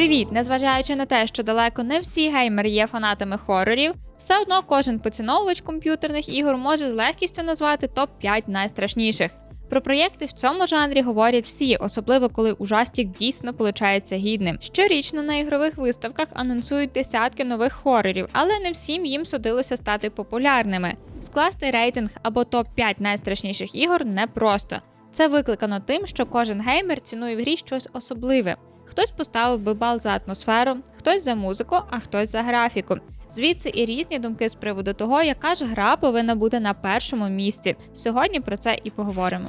Привіт! Незважаючи на те, що далеко не всі геймери є фанатами хорорів, все одно кожен поціновувач комп'ютерних ігор може з легкістю назвати топ-5 найстрашніших. Про проєкти в цьому жанрі говорять всі, особливо коли ужастік дійсно получається гідним. Щорічно на ігрових виставках анонсують десятки нових хорорів, але не всім їм судилося стати популярними. Скласти рейтинг або топ-5 найстрашніших ігор непросто. Це викликано тим, що кожен геймер цінує в грі щось особливе. Хтось поставив би бал за атмосферу, хтось за музику, а хтось за графіку. Звідси і різні думки з приводу того, яка ж гра повинна бути на першому місці. Сьогодні про це і поговоримо.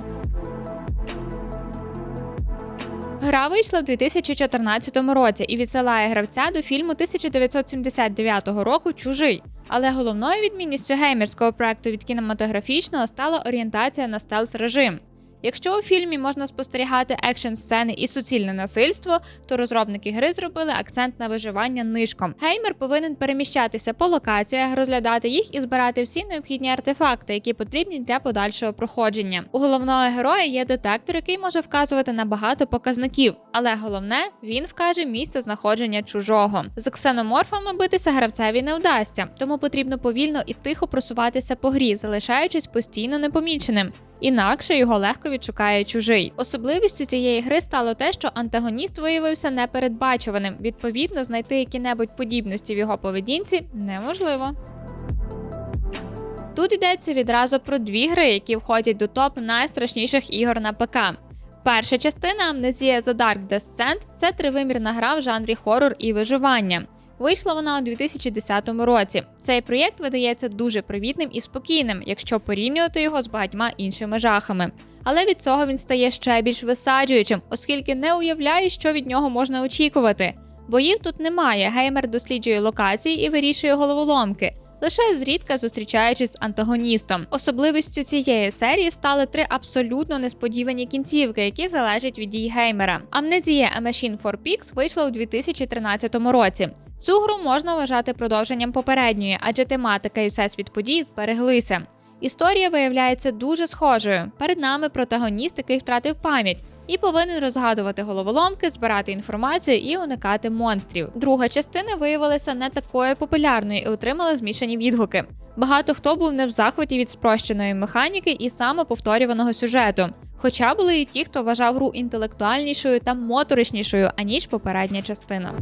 Гра вийшла в 2014 році і відсилає гравця до фільму 1979 року Чужий. Але головною відмінністю геймерського проекту від кінематографічного стала орієнтація на стелс режим. Якщо у фільмі можна спостерігати екшн сцени і суцільне насильство, то розробники гри зробили акцент на виживання нишком. Геймер повинен переміщатися по локаціях, розглядати їх і збирати всі необхідні артефакти, які потрібні для подальшого проходження. У головного героя є детектор, який може вказувати на багато показників, але головне він вкаже місце знаходження чужого. З ксеноморфами битися гравцеві не вдасться, тому потрібно повільно і тихо просуватися по грі, залишаючись постійно непоміченим. Інакше його легко відшукає чужий. Особливістю цієї гри стало те, що антагоніст виявився непередбачуваним. Відповідно, знайти які-небудь подібності в його поведінці неможливо. Тут йдеться відразу про дві гри, які входять до топ найстрашніших ігор на ПК. Перша частина Амнезія The Dark Descent – це тривимірна гра в жанрі хорор і виживання. Вийшла вона у 2010 році. Цей проєкт видається дуже привітним і спокійним, якщо порівнювати його з багатьма іншими жахами. Але від цього він стає ще більш висаджуючим, оскільки не уявляє, що від нього можна очікувати. Боїв тут немає. Геймер досліджує локації і вирішує головоломки. Лише зрідка зустрічаючись з антагоністом. Особливістю цієї серії стали три абсолютно несподівані кінцівки, які залежать від дій геймера. Амнезія A Machine for Pigs вийшла у 2013 році. Цю гру можна вважати продовженням попередньої, адже тематика і всесвіт подій збереглися. Історія виявляється дуже схожою. Перед нами протагоніст, який втратив пам'ять, і повинен розгадувати головоломки, збирати інформацію і уникати монстрів. Друга частина виявилася не такою популярною і отримала змішані відгуки. Багато хто був не в захваті від спрощеної механіки і самоповторюваного сюжету. Хоча були і ті, хто вважав гру інтелектуальнішою та моторичнішою, аніж попередня частина.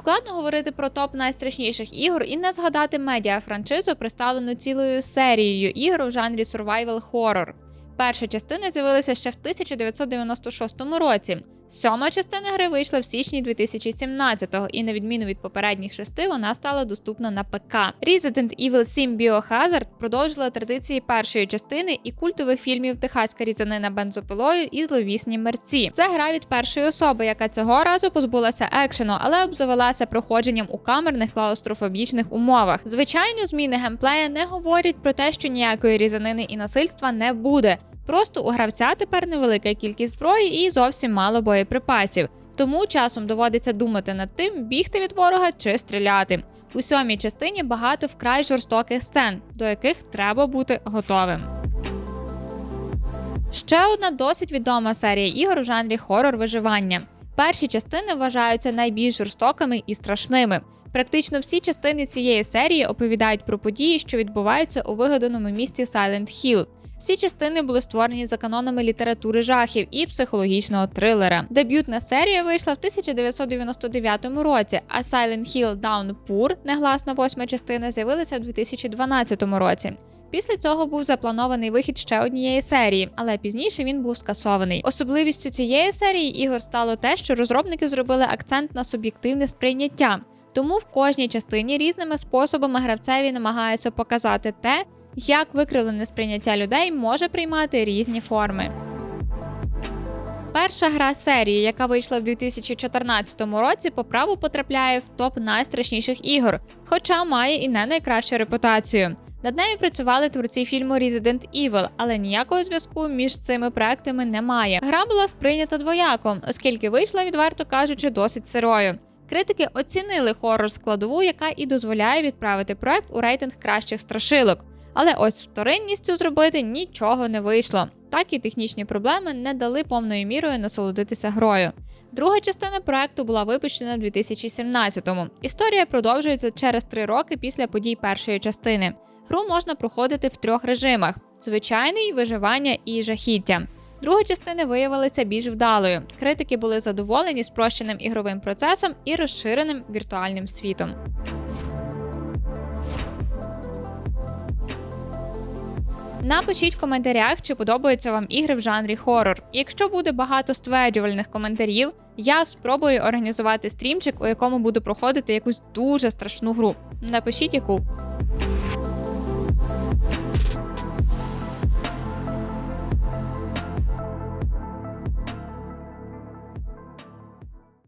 Складно говорити про топ найстрашніших ігор і не згадати медіа франшизу, представлену цілою серією ігор у жанрі survival horror. Перша частина з'явилася ще в 1996 році. Сьома частина гри вийшла в січні 2017-го, і на відміну від попередніх шести, вона стала доступна на ПК. Resident Evil 7 Biohazard продовжила традиції першої частини і культових фільмів Техаська різанина бензопилою і зловісні мерці. Це гра від першої особи, яка цього разу позбулася екшену, але обзавелася проходженням у камерних клаустрофобічних умовах. Звичайно, зміни геймплея не говорять про те, що ніякої різанини і насильства не буде. Просто у гравця тепер невелика кількість зброї і зовсім мало боєприпасів. Тому часом доводиться думати над тим, бігти від ворога чи стріляти. У сьомій частині багато вкрай жорстоких сцен, до яких треба бути готовим. Ще одна досить відома серія ігор у жанрі хорор виживання. Перші частини вважаються найбільш жорстокими і страшними. Практично всі частини цієї серії оповідають про події, що відбуваються у вигаданому місті Silent Hill. Всі частини були створені за канонами літератури жахів і психологічного трилера. Дебютна серія вийшла в 1999 році, а Silent Hill Downpour, негласна восьма частина, з'явилася в 2012 році. Після цього був запланований вихід ще однієї серії, але пізніше він був скасований. Особливістю цієї серії ігор стало те, що розробники зробили акцент на суб'єктивне сприйняття. Тому в кожній частині різними способами гравцеві намагаються показати те, як викривлене сприйняття людей може приймати різні форми. Перша гра серії, яка вийшла в 2014 році, по праву потрапляє в топ найстрашніших ігор, хоча має і не найкращу репутацію. Над нею працювали творці фільму Resident Evil, але ніякого зв'язку між цими проектами немає. Гра була сприйнята двояко, оскільки вийшла, відверто кажучи, досить сирою. Критики оцінили хорор складову, яка і дозволяє відправити проект у рейтинг кращих страшилок. Але ось вторинністю зробити нічого не вийшло. так і технічні проблеми не дали повною мірою насолодитися грою. Друга частина проекту була випущена в 2017-му. Історія продовжується через три роки після подій першої частини. Гру можна проходити в трьох режимах: звичайний, виживання і жахіття. Друга частина виявилася більш вдалою. Критики були задоволені спрощеним ігровим процесом і розширеним віртуальним світом. Напишіть в коментарях, чи подобаються вам ігри в жанрі хорор. Якщо буде багато стверджувальних коментарів, я спробую організувати стрімчик, у якому буду проходити якусь дуже страшну гру. Напишіть яку.